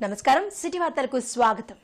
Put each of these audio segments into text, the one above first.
నమస్కారం. సిటీ వార్తలకు స్వాగతం.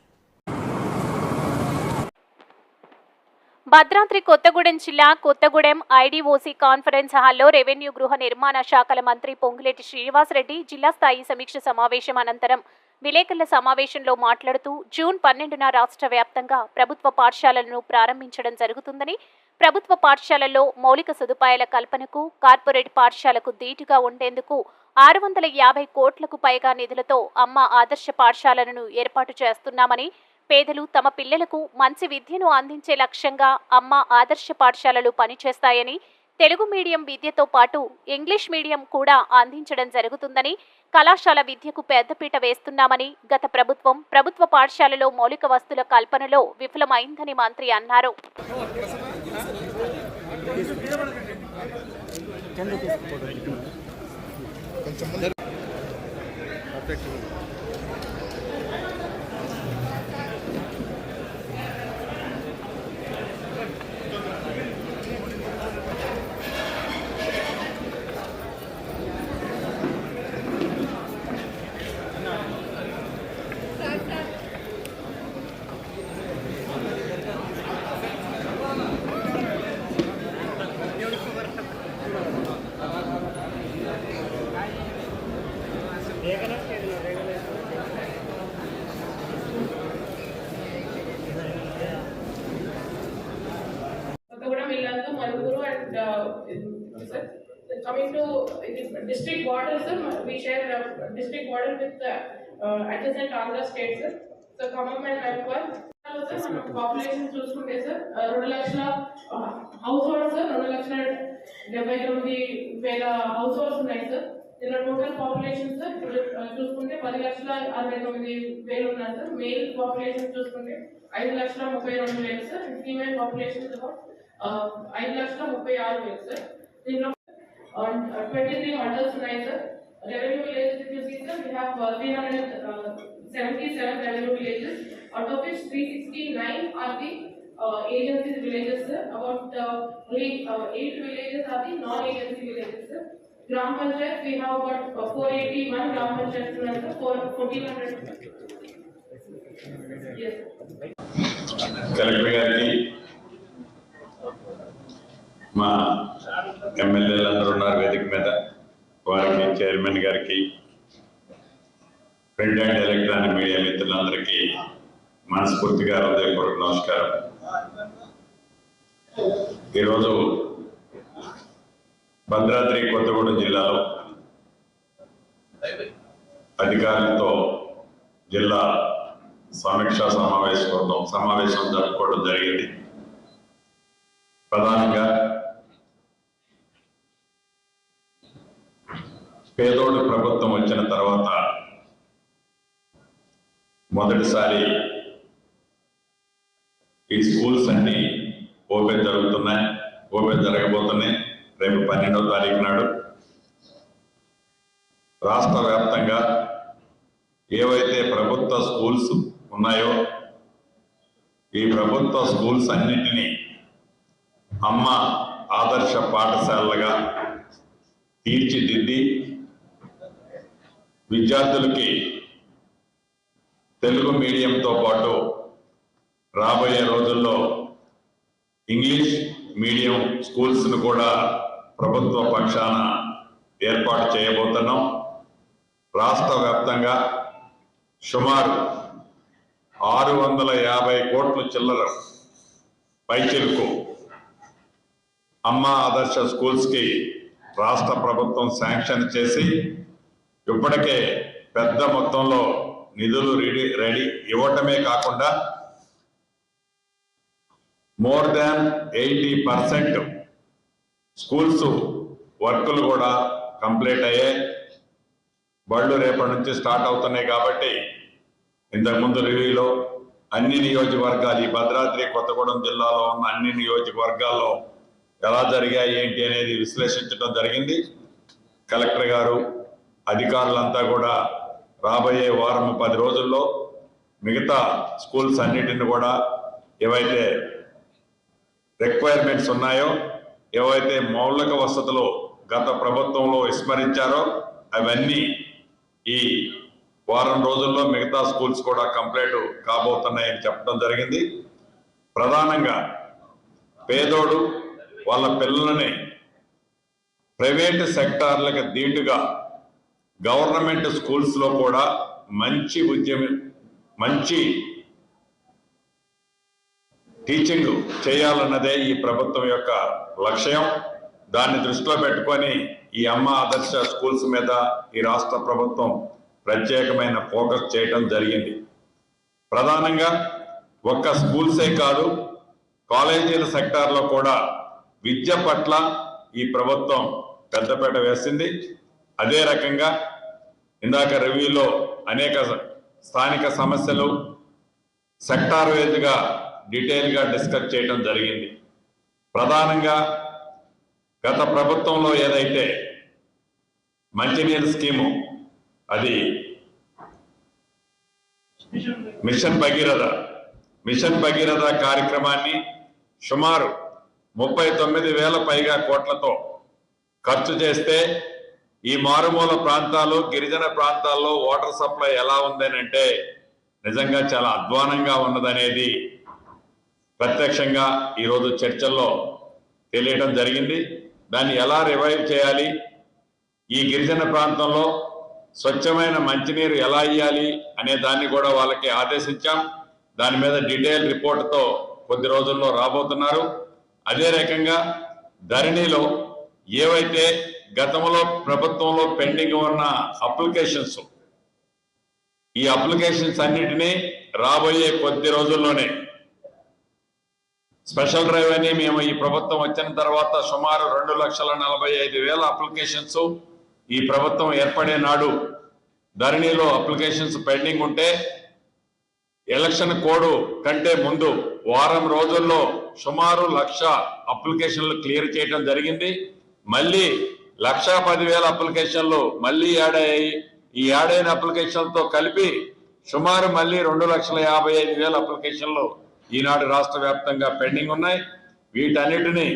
భద్రాద్రి కొత్తగూడెం జిల్లా కొత్తగూడెం ఐడీఓసీ కాన్ఫరెన్స్ హాల్లో రెవెన్యూ గృహ నిర్మాణ శాఖల మంత్రి పొంగులేటి శ్రీనివాసరెడ్డి జిల్లా స్థాయి సమీక్ష సమావేశం అనంతరం విలేకరుల సమావేశంలో మాట్లాడుతూ జూన్ పన్నెండున రాష్ట్ర వ్యాప్తంగా ప్రభుత్వ పాఠశాలలను ప్రారంభించడం జరుగుతుందని ప్రభుత్వ పాఠశాలల్లో మౌలిక సదుపాయాల కల్పనకు కార్పొరేట్ పాఠశాలకు ధీటుగా ఉండేందుకు ఆరు వందల యాభై కోట్లకు పైగా నిధులతో అమ్మ ఆదర్శ పాఠశాలలను ఏర్పాటు చేస్తున్నామని పేదలు తమ పిల్లలకు మంచి విద్యను అందించే లక్ష్యంగా అమ్మ ఆదర్శ పాఠశాలలు పనిచేస్తాయని తెలుగు మీడియం విద్యతో పాటు ఇంగ్లీష్ మీడియం కూడా అందించడం జరుగుతుందని కళాశాల విద్యకు పెద్దపీట వేస్తున్నామని గత ప్రభుత్వం ప్రభుత్వ పాఠశాలలో మౌలిక వస్తుల కల్పనలో విఫలమైందని మంత్రి అన్నారు. Coming to district border, sir, we share uh, district border with the uh, adjacent Andhra state, sir. So Khammam and Mayapur. Sir మనం పాపులేషన్ చూసుకుంటే సార్ రెండు లక్షల హౌస్ హోల్డ్ సార్ రెండు లక్షల డెబ్బై తొమ్మిది వేల హౌస్ హోల్డ్స్ ఉన్నాయి సార్ నిన్న టోటల్ పాపులేషన్ సార్ చూసుకుంటే పది లక్షల అరవై తొమ్మిది వేలు ఉన్నారు సార్ మేల్ పాపులేషన్ చూసుకుంటే ఐదు లక్షల ముప్పై రెండు వేలు సార్ ఫీమేల్ పాపులేషన్ ఐదు లక్షల ముప్పై ఆరు వేలు సార్ దీనిలో ట్వంటీ త్రీ హండ్రెడ్స్ ఉన్నాయి sir revenue villages if you see sir we have three hundred seventy seven revenue villages out of which three sixty nine are the agency villages sir about eight villages are the non agency villages sir గ్రామ panchayat we have about four eighty one గ్రామ panchayat Panchayat, four fourteen hundred collector గారికి మా ఎమ్మెల్యేలు అందరూ ఉన్నారు వేదిక మీద. వారికి చైర్మన్ గారికి ప్రింట్ అండ్ ఎలక్ట్రానిక్ మీడియా మిత్రులందరికీ మనస్ఫూర్తిగా హృదయపూర్వక నమస్కారం. ఈరోజు భద్రాద్రి కొత్తగూడెం జిల్లాలో అధికారులతో జిల్లా సమీక్ష సమావేశం సమావేశం జరుపుకోవడం జరిగింది. ప్రధానంగా పేదోడు ప్రభుత్వం వచ్చిన తర్వాత మొదటిసారి ఈ స్కూల్స్ అన్ని ఓపెన్ జరుగుతున్నాయి. ఓపెన్ జరగబోతున్నాయి. రేపు పన్నెండవ తారీఖు నాడు రాష్ట్ర వ్యాప్తంగా ఏవైతే ప్రభుత్వ స్కూల్స్ ఉన్నాయో ఈ ప్రభుత్వ స్కూల్స్ అన్నిటినీ అమ్మ ఆదర్శ పాఠశాలలుగా తీర్చిదిద్ది విద్యార్థులకి తెలుగు మీడియంతో పాటు రాబోయే రోజుల్లో ఇంగ్లీష్ మీడియం స్కూల్స్ను కూడా ప్రభుత్వ పక్షాన ఏర్పాటు చేయబోతున్నాం. రాష్ట్ర వ్యాప్తంగా సుమారు ఆరు వందల యాభై కోట్ల చిల్లర పైచిలుకు అమ్మ ఆదర్శ స్కూల్స్కి రాష్ట్ర ప్రభుత్వం శాంక్షన్ చేసి ఇప్పటికే పెద్ద మొత్తంలో నిధులు రెడీ రెడీ ఇవ్వటమే కాకుండా more than eighty percent schools వర్కులు కూడా కంప్లీట్ అయ్యాయి బళ్ళు రేపటి నుంచి స్టార్ట్ అవుతున్నాయి కాబట్టి ఇంతకుముందు రివ్యూలో అన్ని నియోజకవర్గాలు ఈ భద్రాద్రి కొత్తగూడెం జిల్లాలో ఉన్న అన్ని నియోజకవర్గాల్లో ఎలా జరిగాయి ఏంటి అనేది విశ్లేషించడం జరిగింది. కలెక్టర్ గారు అధికారులంతా కూడా రాబోయే వారం పది రోజుల్లో మిగతా స్కూల్స్ అన్నిటిని కూడా ఏవైతే రిక్వైర్మెంట్స్ ఉన్నాయో ఏవైతే మౌలిక వసతులు గత ప్రభుత్వంలో విస్మరించారో అవన్నీ ఈ వారం రోజుల్లో మిగతా స్కూల్స్ కూడా కంప్లీట్ కాబోతున్నాయని చెప్పడం జరిగింది. ప్రధానంగా పేదోడు వాళ్ళ పిల్లలని ప్రైవేట్ సెక్టార్లకు దీటుగా గవర్నమెంట్ స్కూల్స్లో కూడా మంచి ఉద్యమం మంచి టీచింగ్ చేయాలన్నదే ఈ ప్రభుత్వం యొక్క లక్ష్యం. దాన్ని దృష్టిలో పెట్టుకొని ఈ అమ్మ ఆదర్శ స్కూల్స్ మీద ఈ రాష్ట్ర ప్రభుత్వం ప్రత్యేకమైన ఫోకస్ చేయటం జరిగింది. ప్రధానంగా ఒక్క స్కూల్సే కాదు కాలేజీల సెక్టార్లో కూడా విద్య పట్ల ఈ ప్రభుత్వం పెద్దపేట వేసింది. అదే రకంగా ఇందాక రివ్యూలో అనేక స్థానిక సమస్యలు సెక్టార్ వైజ్గా డీటెయిల్గా డిస్కస్ చేయడం జరిగింది. ప్రధానంగా గత ప్రభుత్వంలో ఏదైతే మంచినీరు స్కీము అది మిషన్ భగీరథ మిషన్ భగీరథ కార్యక్రమాన్ని సుమారు ముప్పై తొమ్మిది వేల పైగా కోట్లతో ఖర్చు చేస్తే ఈ మారుమూల ప్రాంతాలు గిరిజన ప్రాంతాల్లో వాటర్ సప్లై ఎలా ఉందనంటే నిజంగా చాలా అధ్వానంగా ఉన్నదనేది ప్రత్యక్షంగా ఈరోజు చర్చల్లో తెలియడం జరిగింది. దాన్ని ఎలా రివైవ్ చేయాలి? ఈ గిరిజన ప్రాంతంలో స్వచ్ఛమైన మంచినీరు ఎలా ఇయ్యాలి అనే దాన్ని కూడా వాళ్ళకి ఆదేశించాం. దాని మీద డీటెయిల్ రిపోర్ట్తో కొద్ది రోజుల్లో రాబోతున్నారు. అదే రకంగా ధరణిలో ఏవైతే గతంలో ప్రభుత్వంలో పెండింగ్ ఉన్న అప్లికేషన్స్ ఈ అప్లికేషన్స్ అన్నిటినీ రాబోయే కొద్ది రోజుల్లోనే స్పెషల్ రెవెన్యూ మేము ఈ ప్రభుత్వం వచ్చిన తర్వాత సుమారు రెండు లక్షల నలభై ఐదు వేల అప్లికేషన్స్ ఈ ప్రభుత్వం ఏర్పడే నాడు ధరణిలో అప్లికేషన్స్ పెండింగ్ ఉంటే ఎలక్షన్ కోడ్ కంటే ముందు వారం రోజుల్లో సుమారు లక్ష అప్లికేషన్లు క్లియర్ చేయడం జరిగింది. మళ్ళీ లక్ష పదివేల అప్లికేషన్లు మళ్ళీ యాడ్ అయ్యాయి. ఈ యాడ్ అయిన అప్లికేషన్లతో కలిపి సుమారు మళ్ళీ రెండు లక్షల యాభై ఐదు వేల అప్లికేషన్లు ఈనాడు రాష్ట్ర వ్యాప్తంగా పెండింగ్ ఉన్నాయి. వీటన్నిటిని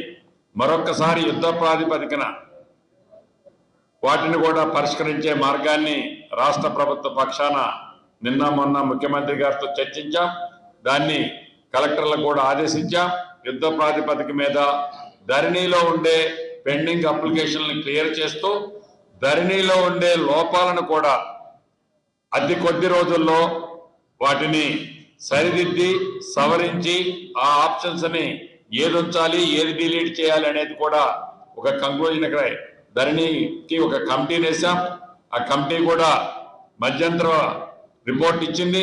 మరొక్కసారి యుద్ధ ప్రాతిపదికన వాటిని కూడా పరిష్కరించే మార్గాన్ని రాష్ట్ర ప్రభుత్వ పక్షాన నిన్న మొన్న ముఖ్యమంత్రి గారితో చర్చించాం. దాన్ని కలెక్టర్లకు కూడా ఆదేశించాం. యుద్ధ ప్రాతిపదిక మీద ధరణిలో ఉండే పెండింగ్ అప్లికేషన్లను క్లియర్ చేస్తూ ధరణిలో ఉండే లోపాలను కూడా అతి కొద్ది రోజుల్లో వాటిని సరిదిద్ది సవరించి ఆ ఆప్షన్స్ని ఏది ఉంచాలి ఏది డిలీట్ చేయాలి అనేది కూడా ఒక కంక్లూజన్ ధరణికి ఒక కమిటీని వేసాం ఆ కమిటీ కూడా మధ్యంతర రిపోర్ట్ ఇచ్చింది.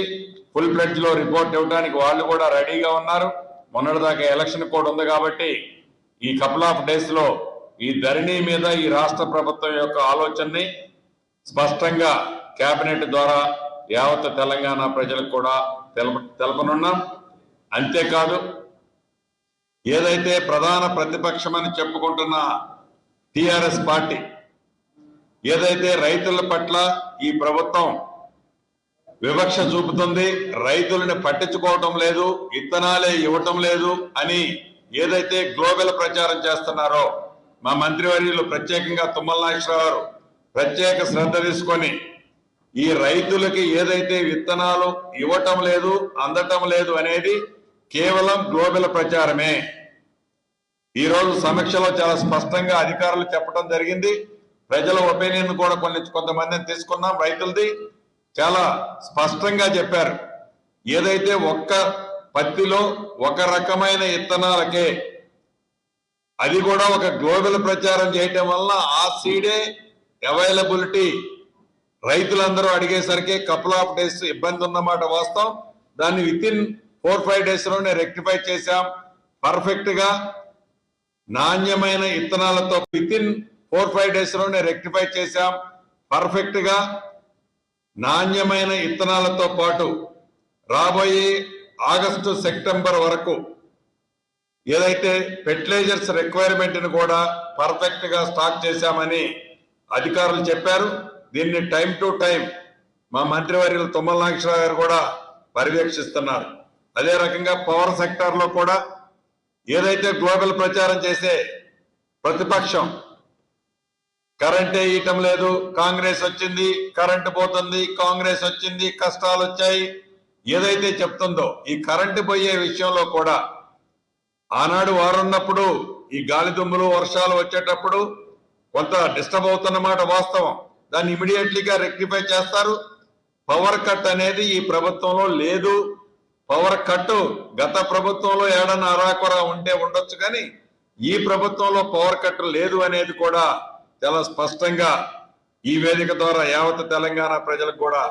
ఫుల్ ఫ్లెడ్జ్లో రిపోర్ట్ ఇవ్వడానికి వాళ్ళు కూడా రెడీగా ఉన్నారు. మొన్నటిదాకా ఎలక్షన్ కోడ్ ఉంది కాబట్టి ఈ కపుల్ ఆఫ్ డేస్లో ఈ ధరణి మీద ఈ రాష్ట్ర ప్రభుత్వం యొక్క ఆలోచనని స్పష్టంగా కేబినెట్ ద్వారా యావత్ తెలంగాణ ప్రజలకు కూడా తెలప తెలపనున్నాం. అంతేకాదు ఏదైతే ప్రధాన ప్రతిపక్షమని చెప్పుకుంటున్న టిఆర్ఎస్ పార్టీ ఏదైతే రైతుల పట్ల ఈ ప్రభుత్వం వివక్ష చూపుతుంది రైతులను పట్టించుకోవటం లేదు ఇత్తనాలే ఇవ్వటం లేదు అని ఏదైతే గ్లోబల్ ప్రచారం చేస్తున్నారో మా మంత్రివర్యులు ప్రత్యేకంగా తుమ్మల నాగేశ్వరరావు గారు ప్రత్యేక శ్రద్ధ తీసుకొని ఈ రైతులకి ఏదైతే విత్తనాలు ఇవ్వటం లేదు అందటం లేదు అనేది కేవలం గ్లోబల్ ప్రచారమే. ఈరోజు సమీక్షలో చాలా స్పష్టంగా అధికారులు చెప్పడం జరిగింది. ప్రజల ఒపీనియన్ కూడా కొన్ని కొంతమందిని తీసుకున్నాం. రైతులది చాలా స్పష్టంగా చెప్పారు. ఏదైతే ఒక్క పత్తిలో ఒక రకమైన ఇత్తనాలకే అది కూడా ఒక గ్లోబల్ ప్రచారం చేయటం వల్ల ఆ సీడే అవైలబిలిటీ రైతులందరూ అడిగేసరికి కపుల్ ఆఫ్ డేస్ ఇబ్బంది ఉన్నమాట వాస్తవం. దాన్ని విత్ ఇన్ ఫోర్ ఫైవ్ డేస్లోనే రెక్టిఫై చేశాం. పర్ఫెక్ట్గా నాణ్యమైన ఇత్తనాలతో విత్ ఇన్ ఫోర్ ఫైవ్ డేస్లోనే రెక్టిఫై చేశాం. పర్ఫెక్ట్గా నాణ్యమైన ఇత్తనాలతో పాటు రాబోయే ఆగస్టు సెప్టెంబర్ వరకు ఏదైతే ఫెర్టిలైజర్స్ రిక్వైర్మెంట్ని కూడా పర్ఫెక్ట్గా స్టాక్ చేశామని అధికారులు చెప్పారు. దీన్ని టైం టు టైం మా మంత్రివర్యులు తుమ్మల నాగేశ్వరరావు గారు కూడా పర్యవేక్షిస్తున్నారు. అదే రకంగా పవర్ సెక్టార్లో కూడా ఏదైతే గ్లోబల్ ప్రచారం చేసే ప్రతిపక్షం కరెంటే ఇయటం లేదు కాంగ్రెస్ వచ్చింది కరెంటు పోతుంది కాంగ్రెస్ వచ్చింది కష్టాలు వచ్చాయి ఏదైతే చెప్తుందో ఈ కరెంటు పోయే విషయంలో కూడా ఆనాడు వారున్నప్పుడు ఈ గాలి దుమ్ములు వర్షాలు వచ్చేటప్పుడు కొంత డిస్టర్బ్ అవుతున్నమాట వాస్తవం. దాన్ని ఇమీడియట్లీగా రెక్టిఫై చేస్తారు. పవర్ కట్ అనేది ఈ ప్రభుత్వంలో లేదు. పవర్ కట్ గత ప్రభుత్వంలో ఏడన్నా అరాకొరా ఉంటే ఉండొచ్చు కానీ ఈ ప్రభుత్వంలో పవర్ కట్ లేదు అనేది కూడా చాలా స్పష్టంగా ఈ వేదిక ద్వారా యావత్ తెలంగాణ ప్రజలకు కూడా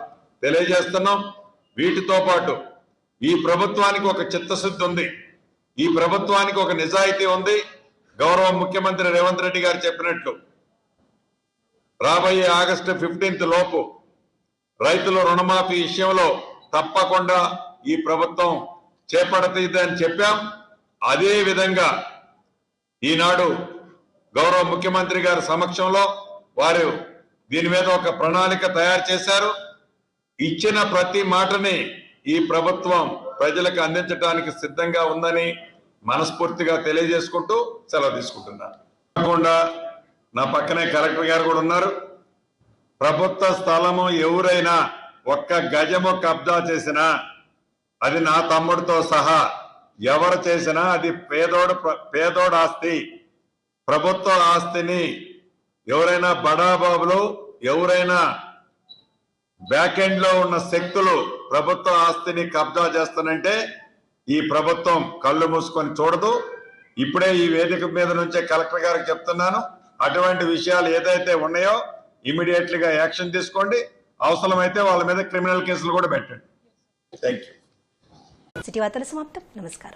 తెలియజేస్తున్నాం. వీటితో పాటు ఈ ప్రభుత్వానికి ఒక చిత్తశుద్ధి ఉంది. ఈ ప్రభుత్వానికి ఒక నిజాయితీ ఉంది. గౌరవ ముఖ్యమంత్రి రేవంత్ రెడ్డి గారు చెప్పినట్లు రాబోయే ఆగస్టు ఫిఫ్టీన్త్ లోపు రైతుల రుణమాఫీ విషయంలో తప్పకుండా ఈ ప్రభుత్వం చేపడుతుంది అని చెప్పాం. అదే విధంగా ఈనాడు గౌరవ ముఖ్యమంత్రి గారి సమక్షంలో వారు దీని మీద ఒక ప్రణాళిక తయారు చేశారు. ఇచ్చిన ప్రతి మాటని ఈ ప్రభుత్వం ప్రజలకు అందించడానికి సిద్ధంగా ఉందని మనస్ఫూర్తిగా తెలియజేసుకుంటూ సెలవు తీసుకుంటున్నాను. కాకుండా నా పక్కనే కలెక్టర్ గారు కూడా ఉన్నారు. ప్రభుత్వ స్థలము ఎవరైనా ఒక్క గజము కబ్జా చేసినా అది నా తమ్ముడితో సహా ఎవరు చేసినా అది పేదోడు ప్ర- పేదోడు ఆస్తి. ప్రభుత్వ ఆస్తిని ఎవరైనా బడాబాబులు ఎవరైనా బ్యాకెండ్లో ఉన్న శక్తులు ప్రభుత్వ ఆస్తిని కబ్జా చేస్తానంటే ఈ ప్రభుత్వం కళ్ళు మూసుకొని చూడదు. ఇప్పుడే ఈ వేదిక మీద నుంచే కలెక్టర్ గారికి చెప్తున్నాను. అటువంటి విషయాలు ఏదైతే ఉన్నాయో ఇమీడియట్లీగా యాక్షన్ తీసుకోండి. అవసరమైతే వాళ్ళ మీద క్రిమినల్ కేసులు కూడా పెట్టండి. థ్యాంక్ యూ సిటీ వార్తల సమాప్తం. నమస్కారం.